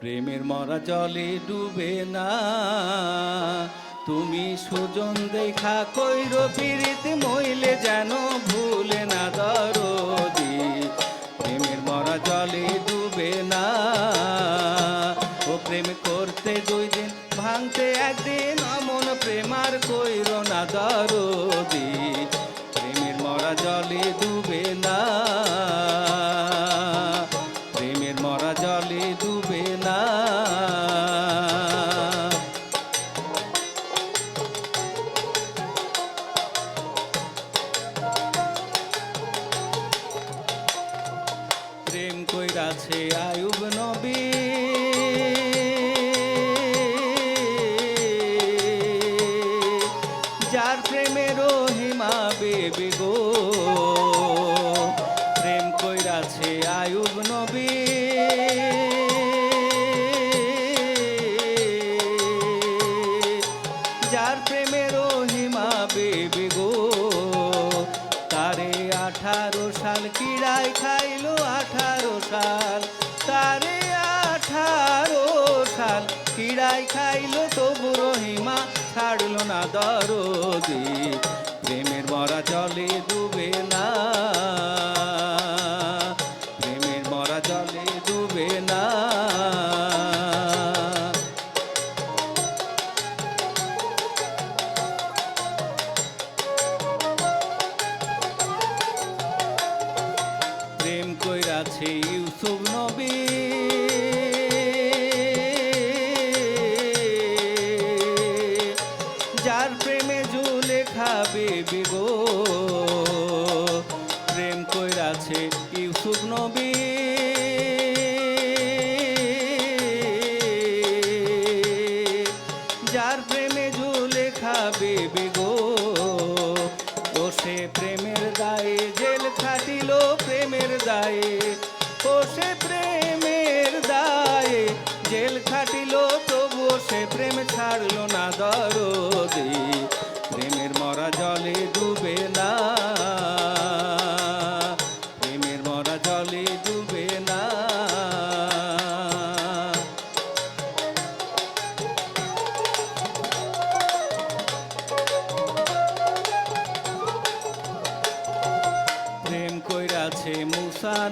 প্রেমের মরা জলে ডুবে না। তুমি সুজন দেখা কইর, পীড়িত মইলে যেন ভুলে না দরদি। প্রেমের মরা জলে ডুবে না। ও প্রেম করতে দুই দিন ভাঙতে একদিন অমন প্রেমার কইর না দরদি। না কিড়াই খাইলো তবু রহিমা ছাড়লো না দরদি। প্রেমের মরা জলে ডুবে ঝুলে গো। প্রেম কইরাছে ইউসুফ নবী। যার প্রেমে ঝুলে খাবে বিগো ও সে প্রেমের দায়ে জেল খাটিল, প্রেমের দায়ে। ও সে প্রেমের দায়ে জেল খাটিল তবু সে প্রেম ছাড়লো না দরদি।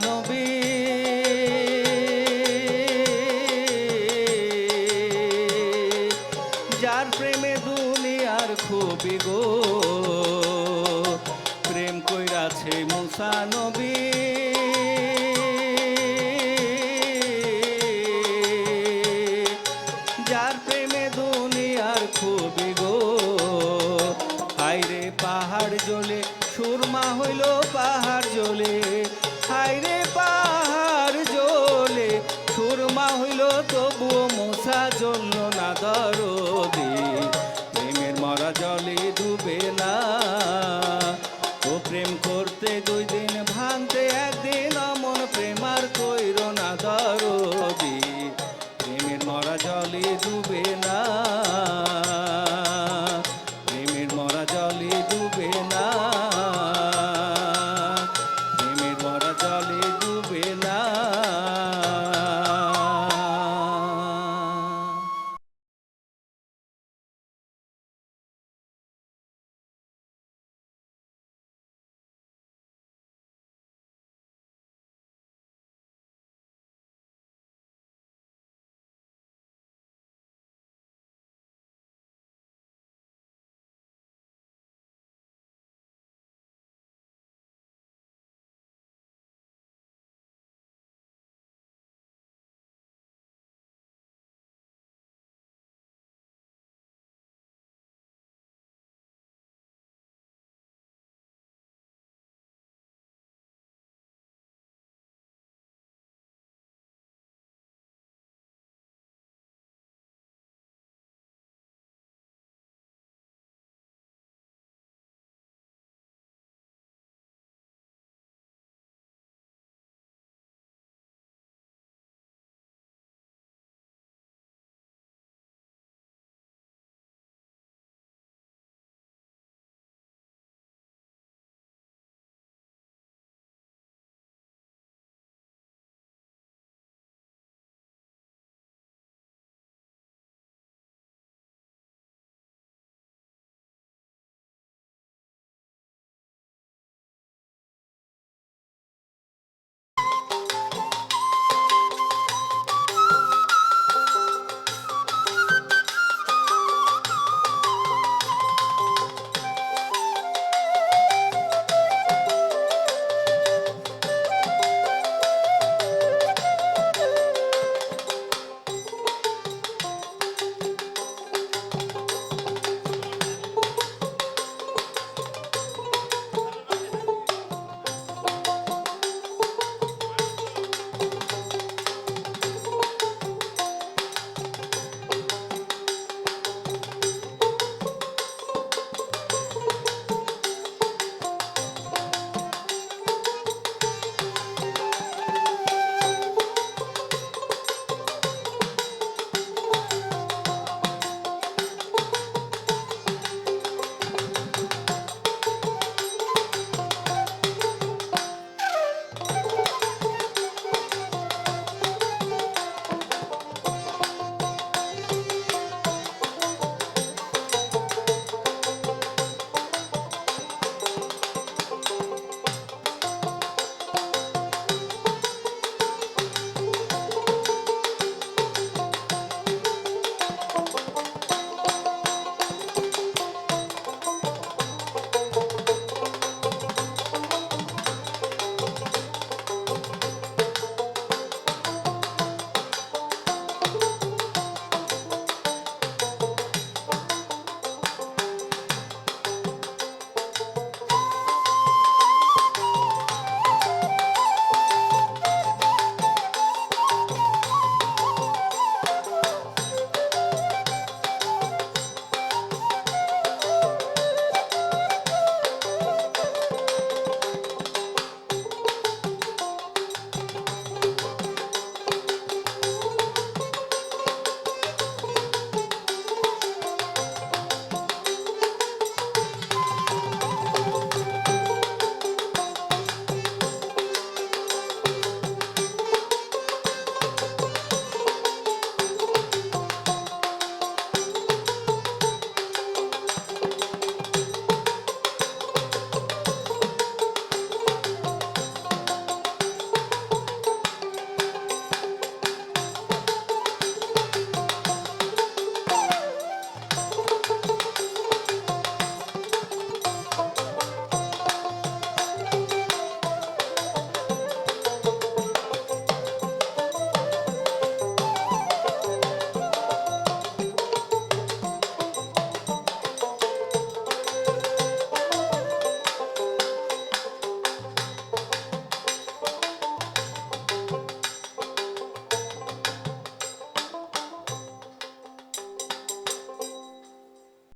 নবী। যার প্রেমে দুনিয়ার খুবই গো, প্রেম কইরাছে মুসা নবী। যার প্রেমে দুনিয়ার খুবই গো আইরে পাহাড় জ্বলে সুরমা হইল পাহাড় জ্বলে হাইরে পাহাড় জলে। সুরমা হইল তবুও মশা জ্বলল না ধরো।